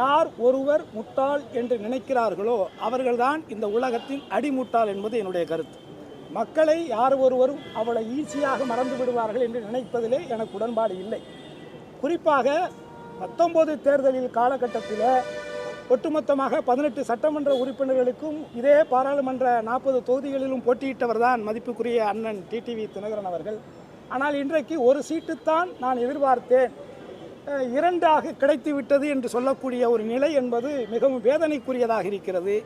யார் ஒருவர் முட்டாள் என்று நினைக்கிறார்களோ அவர்கள்தான் இந்த உலகத்தின் அடிமுட்டாள் என்பது என்னுடைய கருத்து. மக்களை யார் ஒருவரும் அவ்வளோ ஈஸியாக மறந்து விடுவார்கள் என்று நினைப்பதிலே எனக்கு உடன்பாடு இல்லை. குறிப்பாக பத்தொம்போது தேர்தலில் காலகட்டத்தில் ஒட்டுமொத்தமாக பதினெட்டு சட்டமன்ற உறுப்பினர்களுக்கும் இதே பாராளுமன்ற நாற்பது தொகுதிகளிலும் போட்டியிட்டவர் தான் மதிப்புக்குரிய அண்ணன் டிடிவி தினகரன் அவர்கள். ஆனால் இன்றைக்கு ஒரு சீட்டுத்தான் நான் எதிர்பார்த்தேன். இரண்டாக கிடைத்துவிட்டது என்று சொல்லக்கூடிய ஒரு நிலை என்பது மிகவும் வேதனைக்குரியதாக இருக்கிறது.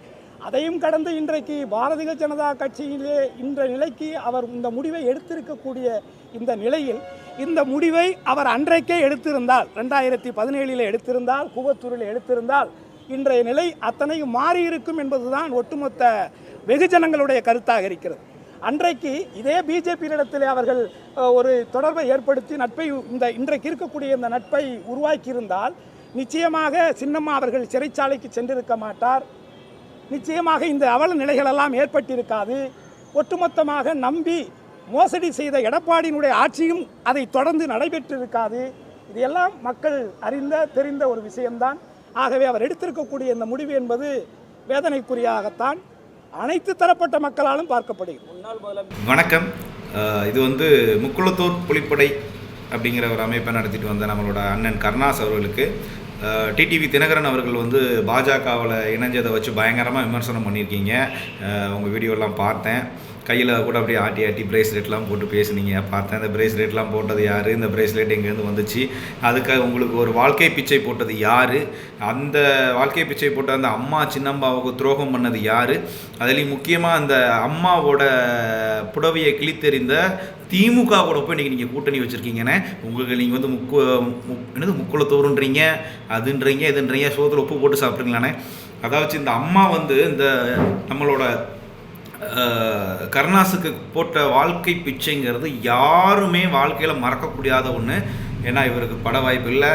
அதையும் கடந்து இன்றைக்கு பாரதிய ஜனதா கட்சியிலே இந்த நிலைக்கு அவர் இந்த முடிவை எடுத்திருக்கக்கூடிய இந்த நிலையில் இந்த முடிவை அவர் அன்றைக்கே எடுத்திருந்தால் ரெண்டாயிரத்தி பதினேழில் எடுத்திருந்தால் கூவத்தூரில் எடுத்திருந்தால் இன்றைய நிலை அத்தனையும் மாறியிருக்கும் என்பதுதான் ஒட்டுமொத்த வெகுஜனங்களுடைய கருத்தாக இருக்கிறது. அன்றைக்கு இதே பிஜேபியிடத்தில் அவர்கள் ஒரு தொடர்பை ஏற்படுத்தி நட்பை இந்த இன்றைக்கு இருக்கக்கூடிய இந்த நட்பை உருவாக்கியிருந்தால் நிச்சயமாக சின்னம்மா அவர்கள் சிறைச்சாலைக்கு சென்றிருக்க மாட்டார். நிச்சயமாக இந்த அவல நிலைகளெல்லாம் ஏற்பட்டிருக்காது. ஒட்டுமொத்தமாக நம்பி மோசடி செய்த எடப்பாடியினுடைய ஆட்சியும் அதை தொடர்ந்து நடைபெற்றிருக்காது. இதையெல்லாம் மக்கள் அறிந்த தெரிந்த ஒரு விஷயம்தான். ஆகவே அவர் எடுத்திருக்கக்கூடிய இந்த முடிவு என்பது வேதனைக்குரியாகத்தான் அனைத்து தரப்பட்ட மக்களாலும் பார்க்கப்படுகிறது. வணக்கம். இது வந்து முக்குளத்தூர் புலிப்படை அப்படிங்கிற ஒரு அமைப்பை நடத்திட்டு வந்த நம்மளோட அண்ணன் கருணாஸ் அவர்களுக்கு. டிடிவி தினகரன் அவர்கள் வந்து பாஜகவில் இணைஞ்சதை வச்சு பயங்கரமாக விமர்சனம் பண்ணியிருக்கீங்க. உங்கள் வீடியோலாம் பார்த்தேன். கையில் கூட அப்படியே ஆட்டி ஆட்டி ப்ரேஸ்லெட்லாம் போட்டு பேசுனீங்க. பார்த்தேன். அந்த ப்ரேஸ்லெட்லாம் போட்டது யார்? இந்த ப்ரேஸ்லெட் எங்கேருந்து வந்துச்சு? அதுக்காக உங்களுக்கு ஒரு வாழ்க்கை பிச்சை போட்டது யார்? அந்த வாழ்க்கை பிச்சை போட்ட அந்த அம்மா சின்னம்மாவுக்கு துரோகம் பண்ணது யார்? அதுலேயும் முக்கியமாக அந்த அம்மாவோட புடவையை கிழித்தெறிந்த திமுக கூட போய் இன்றைக்கி நீங்கள் கூட்டணி வச்சுருக்கீங்கண்ணே உங்களுக்கு நீங்கள் வந்து முக்கு என்னது முக்குளத்தோறுன்றீங்க அதுன்றீங்க இதுன்றீங்க சோத்தில் உப்பு போட்டு சாப்பிட்றீங்களாண்ணே அதாவது இந்த அம்மா வந்து இந்த நம்மளோட கருணாசுக்கு கருணாஸுக்கு போட்ட வாழ்க்கை பிச்சைங்கிறது யாருமே வாழ்க்கையில் மறக்கக்கூடியாத ஒன்று ஏன்னா இவருக்கு பட வாய்ப்பு இல்லை.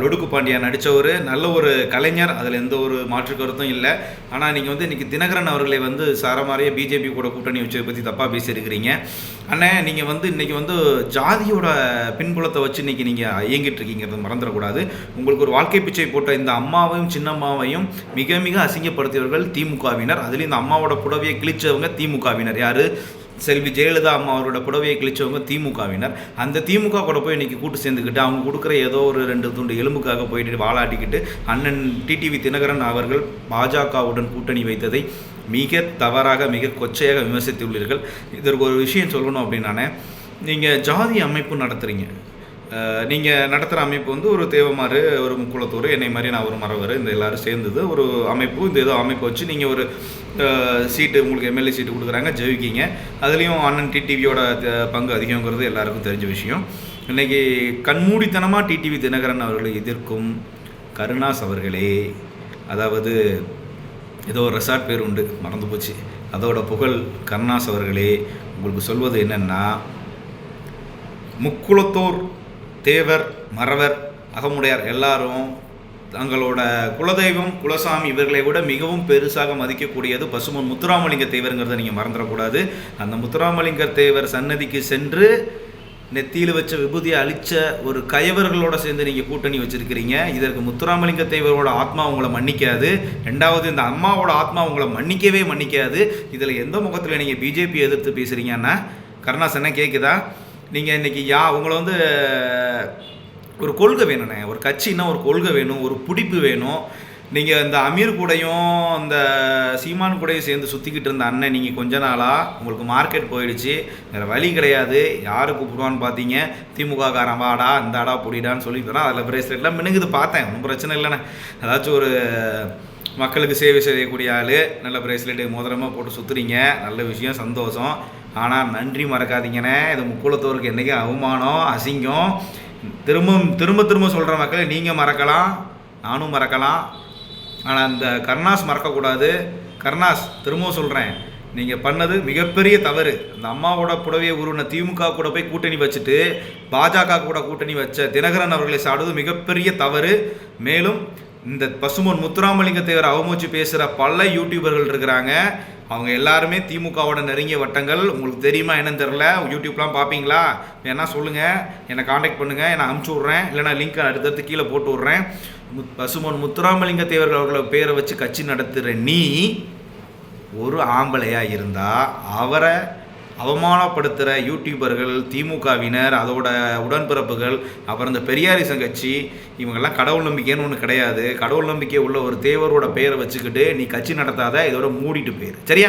லொடுக்கு பாண்டியா நடித்தவர் நல்ல ஒரு கலைஞர் அதில் எந்த ஒரு மாற்று கருத்தும் இல்லை. ஆனால் நீங்கள் வந்து இன்றைக்கி தினகரன் அவர்களை வந்து சாரமாரியே பிஜேபி கூட கூட்டணி வச்சதை பற்றி தப்பாக பேசியிருக்கிறீங்க. அண்ணே நீங்கள் வந்து இன்றைக்கி வந்து ஜாதியோட பின்புலத்தை வச்சு இன்றைக்கி நீங்கள் இயங்கிட்டு இருக்கீங்கிறத மறந்துடக்கூடாது. உங்களுக்கு ஒரு வாழ்க்கை பிச்சை போட்ட இந்த அம்மாவையும் சின்னம்மாவையும் மிக மிக அசிங்கப்படுத்தியவர்கள் திமுகவினர். அதுலேயும் இந்த அம்மாவோட புடவையை கிழிச்சவங்க திமுகவினர். யார்? செல்வி ஜெயலலிதா அம்மா அவரோட புடவையை கிழிச்சவங்க திமுகவினர். அந்த திமுக கூட போய் இன்னைக்கு கூட்டு சேர்ந்துக்கிட்டு அவங்க கொடுக்குற ஏதோ ஒரு ரெண்டு துண்டு எலும்புக்காக போயிட்டு வாழாட்டிக்கிட்டு அண்ணன் டிடிவி தினகரன் அவர்கள் பாஜகவுடன் கூட்டணி வைத்ததை மிக தவறாக மிக கொச்சையாக விமர்சித்துள்ளீர்கள். இதற்கு ஒரு விஷயம் சொல்லணும் அப்படின்னானே நீங்கள் ஜாதி அமைப்பு நடத்துகிறீங்க நீங்கள் நடத்துகிற அமைப்பு வந்து ஒரு தேவமாறு ஒரு முக்குளத்தூர் என்னை மாதிரி நான் ஒரு மரவர் இந்த எல்லாரும் சேர்ந்தது. ஒரு அமைப்பு இந்த ஏதோ அமைப்பு வச்சு நீங்கள் ஒரு சீட்டு உங்களுக்கு எம்எல்ஏ சீட்டு கொடுக்குறாங்க ஜெயிக்கிங்க அதுலேயும் அண்ணன் டிடிவியோட பங்கு அதிகங்கிறது எல்லாருக்கும் தெரிஞ்ச விஷயம். இன்றைக்கி கண்மூடித்தனமாக டிடிவி தினகரன் அவர்களை எதிர்க்கும் கருணாஸ் அவர்களே அதாவது ஏதோ ஒரு ரெசார்ட் பேர் உண்டு மறந்து போச்சு. அதோட புகழ் கருணாஸ் அவர்களே உங்களுக்கு சொல்வது என்னென்னா முக்குளத்தோர் தேவர் மறவர் அகமுடையார் எல்லாரும் தங்களோட குலதெய்வம் குலசாமி இவர்களை விட மிகவும் பெருசாக மதிக்கக்கூடியது பசுமன் முத்துராமலிங்க தேவருங்கிறத நீங்கள் மறந்துடக்கூடாது. அந்த முத்துராமலிங்க தேவர் சன்னதிக்கு சென்று நெத்தியில் வச்ச விபூதியை அழிச்ச ஒரு கயவர்களோட சேர்ந்து நீங்கள் கூட்டணி வச்சிருக்கிறீங்க. இதற்கு முத்துராமலிங்க தேவரோட ஆத்மா உங்களை மன்னிக்காது. ரெண்டாவது இந்த அம்மாவோட ஆத்மா உங்களை மன்னிக்கவே மன்னிக்காது. இதில் எந்த முகத்தில் நீங்கள் பிஜேபி எதிர்த்து பேசுகிறீங்கன்னா கருணாசன கேட்குதா நீங்கள் இன்றைக்கி யா உங்களை வந்து ஒரு கொள்கை வேணுண்ணே ஒரு கட்சின்னா ஒரு கொள்கை வேணும் ஒரு பிடிப்பு வேணும். நீங்கள் இந்த அமீர் கூடையும் இந்த சீமான் கூடையும் சேர்ந்து சுற்றிக்கிட்டு இருந்த அண்ணன் நீங்கள் கொஞ்ச நாளாக உங்களுக்கு மார்க்கெட் போயிடுச்சு. வேறு வழி கிடையாது. யாரு கூப்பிடுவான்னு பார்த்தீங்க திமுக காரன் வாடா இந்தாடா சொல்லி போனால் அதில் பிரேஸ்லெட்லாம் மினுங்குது பார்த்தேன். ஒன்றும் பிரச்சனை இல்லைண்ணே. ஏதாச்சும் ஒரு மக்களுக்கு சேவை செய்யக்கூடிய ஆள் நல்ல பிரேஸ்லெட்டு மோதிரமாக போட்டு சுற்றுறீங்க நல்ல விஷயம் சந்தோஷம். ஆனால் நன்றி மறக்காதீங்கண்ணே. இது முக்குளத்தோருக்கு என்றைக்கும் அவமானம் அசிங்கம். திரும்ப திரும்ப திரும்ப சொல்கிற மக்களை நீங்கள் மறக்கலாம் நானும் மறக்கலாம். ஆனால் அந்த கருணாஸ் மறக்கக்கூடாது. கருணாஸ் திரும்பவும் சொல்கிறேன் நீங்கள் பண்ணது மிகப்பெரிய தவறு. அந்த அம்மாவோட புடவையை உருவின திமுக கூட போய் கூட்டணி வச்சுட்டு பாஜக கூட கூட்டணி வச்ச தினகரன் அவர்களை சாடுவது மிகப்பெரிய தவறு. மேலும் இந்த பசுமன் முத்துராமலிங்க தேவர் அவமூச்சு பேசுகிற பல யூடியூபர்கள் இருக்கிறாங்க. அவங்க எல்லாருமே திமுகவோட நெருங்கிய வட்டங்கள். உங்களுக்கு தெரியுமா என்னன்னு தெரில யூடியூப்லாம் பார்ப்பீங்களா வேணால் சொல்லுங்கள் என்னை காண்டாக்ட் பண்ணுங்கள் நான் அனுப்பிச்சி விட்றேன். இல்லைனா லிங்க் அடுத்தடுத்து கீழே போட்டு விட்றேன். முத்- பசுமன் முத்துராமலிங்க தேவர்கள் அவர்களை பேரை வச்சு கட்சி நடத்துகிற நீ ஒரு ஆம்பளையாக இருந்தால் அவரை அவமானப்படுத்துகிற யூடியூபர்கள் திமுகவினர் அதோட உடன்பிறப்புகள் அப்புறம் இந்த பெரியாரிசம் கட்சி இவங்கெல்லாம் கடவுள் நம்பிக்கைன்னு ஒன்று கிடையாது. கடவுள் நம்பிக்கை உள்ள ஒரு தேவரோட பெயரை வச்சுக்கிட்டு நீ கட்சி நடத்தாத இதோட மூடிட்டு போயிரு. சரியா?